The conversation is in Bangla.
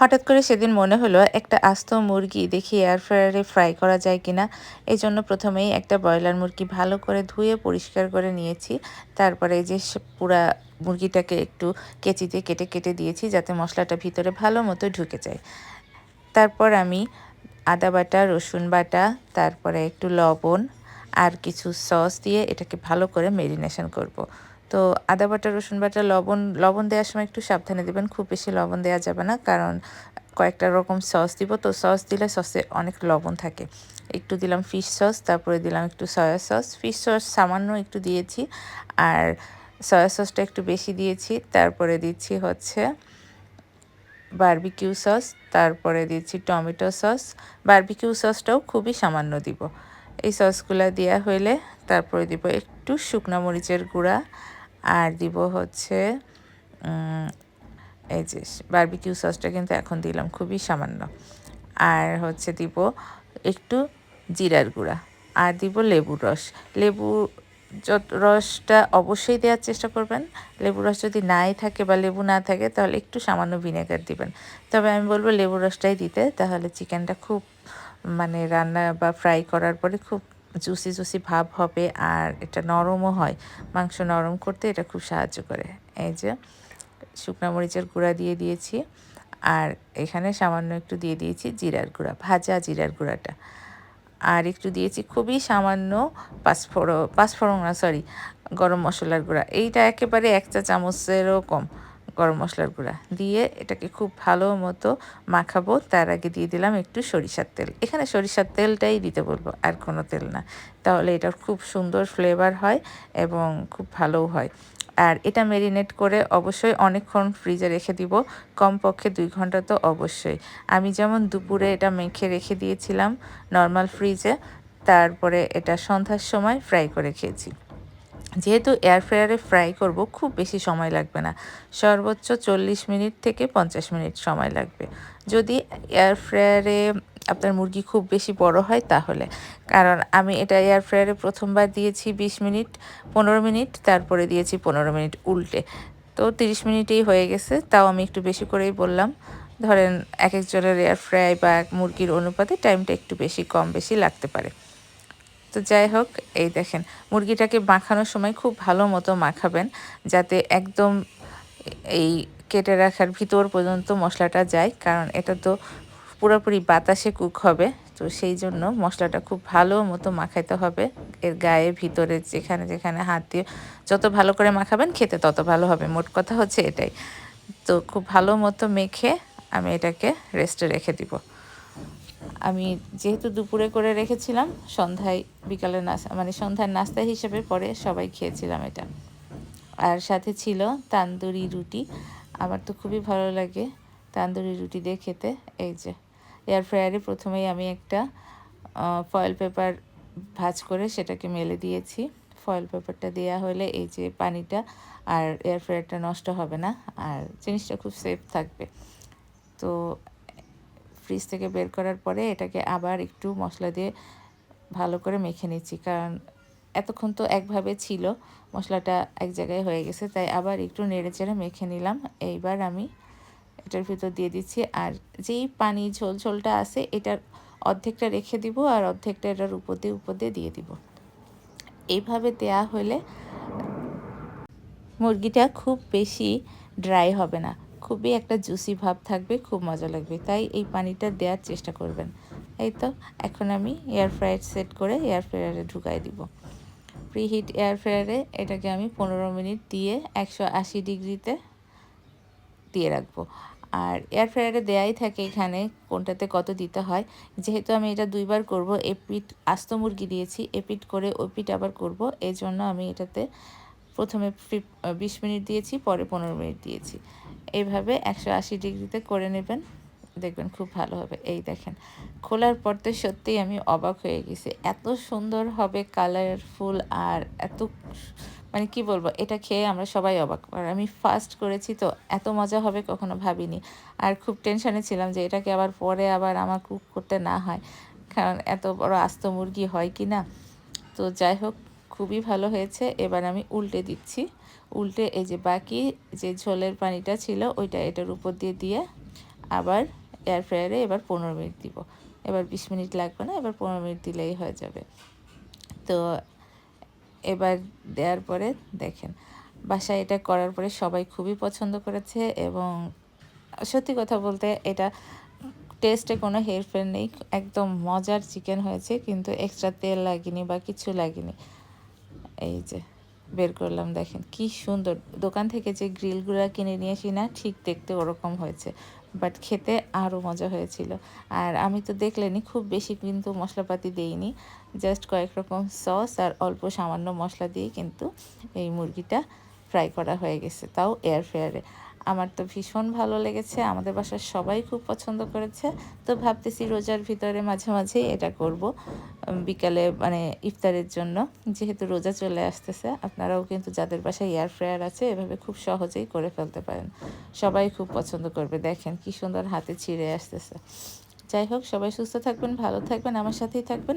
হঠাৎ করে সেদিন মনে হলো একটা আস্ত মুরগি, দেখি এয়ার ফ্রায়ারে ফ্রাই করা যায় কিনা। এই জন্য প্রথমেই একটা ব্রয়লার মুরগি ভালো করে ধুয়ে পরিষ্কার করে নিয়েছি। তারপরে যে পুরা মুরগিটাকে একটু কেচিতে কেটে কেটে দিয়েছি যাতে মশলাটা ভিতরে ভালো মতো ঢুকে যায়। তারপর আমি আদা বাটা, রসুন বাটা, তারপরে একটু লবণ আর কিছু সস দিয়ে এটাকে ভালো করে মেরিনেশন করব। তো আদা বাটা, রসুন বাটা, লবণ লবণ দেওয়ার সময় একটু সাবধানে দেবেন, খুব বেশি লবণ দেওয়া যাবে না, কারণ কয়েকটা রকম সস দিব। তো সস দিলে সসে অনেক লবণ থাকে। একটু দিলাম ফিশ সস তারপরে দিলাম একটু সয়া সস ফিশ সস সামান্য একটু দিয়েছি, আর সয়া সসটা একটু বেশি দিয়েছি। তারপরে দিচ্ছি হচ্ছে বারবিকিউ সস তারপরে দিচ্ছি টমেটো সস বারবিকিউ সসটাও খুবই সামান্য দিব। এই সসগুলা দেওয়া হইলে তারপরে দিব একটু শুকনো মরিচের গুঁড়া আর দিব হচ্ছে এই যে বারবিকিউ সসটা কিন্তু এখন দিলাম, খুবই সামান্য। আর হচ্ছে দিব একটু জিরার গুঁড়া আর দিব লেবুর রস। লেবু যত, রসটা অবশ্যই দেওয়ার চেষ্টা করবেন। লেবু রস যদি নাই থাকে বা লেবু না থাকে, তাহলে একটু সামান্য ভিনেগার দিবেন। তবে আমি বলব লেবু রসটাই দিতে, তাহলে চিকেনটা খুব মানে রান্না বা ফ্রাই করার পরে খুব জুসি জুসি ভাব হবে আর এটা নরমও হয়। মাংস নরম করতে এটা খুব সাহায্য করে। এই যে শুকনো মরিচের গুঁড়া দিয়ে দিয়েছি আর এখানে সামান্য একটু দিয়ে দিয়েছি জিরার গুঁড়া, ভাজা জিরার গুঁড়াটা। আর একটু দিয়েছি খুবই সামান্য পাঁচফোড়ন পাঁচফোড়ন না, সরি, গরম মশলার গুঁড়া। এইটা একেবারে এক চা চামচেরও কম। গরম মশলার গুঁড়া দিয়ে এটাকে খুব ভালো মতো মাখাবো। তার আগে দিয়ে দিলাম একটু সরিষার তেল। এখানে সরিষার তেলটাই দিতে বলব, আর কোনো তেল না। তাহলে এটার খুব সুন্দর ফ্লেভার হয় এবং খুব ভালোও হয়। আর এটা মেরিনেট করে অবশ্যই অনেকক্ষণ ফ্রিজে রেখে দিব। কমপক্ষে দুই ঘণ্টা তো অবশ্যই। আমি যেমন দুপুরে এটা মেখে রেখে দিয়েছিলাম নর্মাল ফ্রিজে তারপরে এটা সন্ধ্যার সময় ফ্রাই করে খেয়েছি। যেহেতু এয়ার ফ্রায়ারে ফ্রাই করব, খুব বেশি সময় লাগবে না। সর্বোচ্চ চল্লিশ মিনিট থেকে পঞ্চাশ মিনিট সময় লাগবে। যদি এয়ার ফ্রায়ারে আপনার মুরগি খুব বেশি বড় হয় তাহলে। কারণ আমি এটা এয়ার ফ্রায়ারে প্রথমবার দিয়েছি বিশ মিনিট, পনেরো মিনিট, তারপরে দিয়েছি পনেরো মিনিট উল্টে। তো তিরিশ মিনিটেই হয়ে গেছে, তাও আমি একটু বেশি করেই বললাম। ধরেন এক একজনের এয়ার ফ্রাই বা মুরগির অনুপাতে টাইমটা একটু বেশি, কম বেশি লাগতে পারে। তো যাই হোক, এই দেখেন, মুরগিটাকে মাখানোর সময় খুব ভালো মতো মাখাবেন যাতে একদম এই কেটে রাখার ভিতর পর্যন্ত মশলাটা যায়, কারণ এটা তো পুরোপুরি বাতাসে কুক হবে, তো সেই জন্য মশলাটা খুব ভালো মতো মাখাইতে হবে। এর গায়ে ভিতরে যেখানে যেখানে হাত দিয়ে যত ভালো করে মাখাবেন, খেতে তত ভালো হবে। মোট কথা হচ্ছে এটাই। তো খুব ভালো মতো মেখে আমি এটাকে রেস্টে রেখে দিব। আমি যেহেতু দুপুরে করে রেখেছিলাম, সন্ধ্যায় বিকালের নাস্তা মানে সন্ধ্যার নাস্তা হিসেবে পরে সবাই খেয়েছিলাম এটা। আর সাথে ছিল তান্দুরি রুটি। আমার তো খুবই ভালো লাগে তান্দুরি রুটি দিয়ে খেতে। এই যে এয়ার ফ্রায়ারে প্রথমেই আমি একটা ফয়েল পেপার ভাজ করে সেটাকে মেলে দিয়েছি। ফয়েল পেপারটা দেওয়া হলে এই যে পানিটা আর এয়ার ফ্রায়ারটা নষ্ট হবে না, আর জিনিসটা খুব সেফ থাকবে। তো ফ্রিজ থেকে বের করার পরে এটাকে আবার একটু মশলা দিয়ে ভালো করে মেখে নিচ্ছি। কারণ এতক্ষণ তো একভাবে ছিল, মশলাটা এক জায়গায় হয়ে গেছে, তাই আবার একটু নেড়ে চেড়ে মেখে নিলাম। এইবার আমি এটার ভিতর দিয়ে দিচ্ছি। আর যেই পানি ঝোল ঝোলটা আছে, এটার অর্ধেকটা রেখে দিব আর অর্ধেকটা এটার উপর দিয়ে উপর দিয়ে দিয়ে দিব। এইভাবে দেয়া হলে মুরগিটা খুব বেশি ড্রাই হবে না। খুবই একটা জুসি ভাব থাকবে, খুব মজা লাগবে। তাই এই পানিটা দেওয়ার চেষ্টা করবেন। এই তো, এখন আমি এয়ার ফ্রায়ার সেট করে এয়ার ফ্রায়ারে ঢুকাই দিব। প্রিহিট এয়ার ফ্রায়ারে এটাকে আমি পনেরো মিনিট দিয়ে একশো আশি ডিগ্রিতে দিয়ে রাখব। আর এয়ার ফ্রায়ারে দেয়াই থাকে এখানে কোনটাতে কত দিতে হয়। যেহেতু আমি এটা দুইবার করব, এপিট, আস্ত মুরগি দিয়েছি, এপিট করে ওপিট আবার করব এই জন্য আমি এটাতে প্রথমে বিশ মিনিট দিয়েছি, পরে পনেরো মিনিট দিয়েছি। এইভাবে একশো আশি ডিগ্রিতে করে নেবেন, দেখবেন খুব ভালো হবে। এই দেখেন, খোলার পর তো সত্যিই আমি অবাক হয়ে গেছি। এত সুন্দর হবে কালারফুল আর এত মানে কি বলব, এটা খেয়ে আমরা সবাই অবাক। আর আমি ফার্স্ট করেছি তো এত মজা হবে কখনো ভাবিনি। আর খুব টেনশনে ছিলাম যে এটাকে আবার পরে আবার আমার কুক করতে না হয়। কারণ এত বড় আস্ত মুরগি হয় কি না তো যাই হোক খুবই ভালো হয়েছে। এবার আমি উল্টে দিচ্ছি। উল্টে এই যে বাকি যে ঝোলের পানিটা ছিল, ওইটা এটার উপর দিয়ে দিয়ে আবার এয়ার ফ্রায়ারে এবার পনেরো মিনিট দিব। এবার বিশ মিনিট লাগবে না, এবার পনেরো মিনিট দিলেই হয়ে যাবে। তো এবার দেওয়ার পরে দেখেন, বাসায় এটা করার পরে সবাই খুবই পছন্দ করেছে এবং সত্যি কথা বলতে এটা টেস্টে কোনো হেরফের নেই, একদম মজার চিকেন হয়েছে, কিন্তু এক্সট্রা তেল লাগেনি বা কিছু লাগেনি। এই যে, বের করলাম, দেখেন কি সুন্দর। দোকান থেকে যে গ্রিলগুলো কিনে নিয়ে আসি না, ঠিক দেখতে ওরকম হয়েছে। বাট খেতে আরও মজা হয়েছিল। আর আমি তো দেখলেনি খুব বেশি কিন্তু মশলাপাতি দেইনি। জাস্ট কয়েক রকম সস আর অল্প সামান্য মশলা দিয়ে কিন্তু এই মুরগিটা ফ্রাই করা হয়ে গেছে, তাও এয়ার ফ্রায়ারে আমার তো ভীষণ ভালো লেগেছে, আমাদের বাসার সবাই খুব পছন্দ করেছে, তো ভাবতেছি রোজার ভিতরে মাঝে মাঝেই এটা করব বিকালে মানে ইফতারের জন্য, যেহেতু রোজা চলে আসতেছে, আপনারাও কিন্তু যাদের বাসায় এয়ার ফ্রায়ার আছে, এভাবে খুব সহজেই করে ফেলতে পারেন, সবাই খুব পছন্দ করবে, দেখেন কি সুন্দর হাতে ছিঁড়ে আসতেছে, যাই হোক সবাই সুস্থ থাকবেন, ভালো থাকবেন, আমার সাথেই থাকবেন।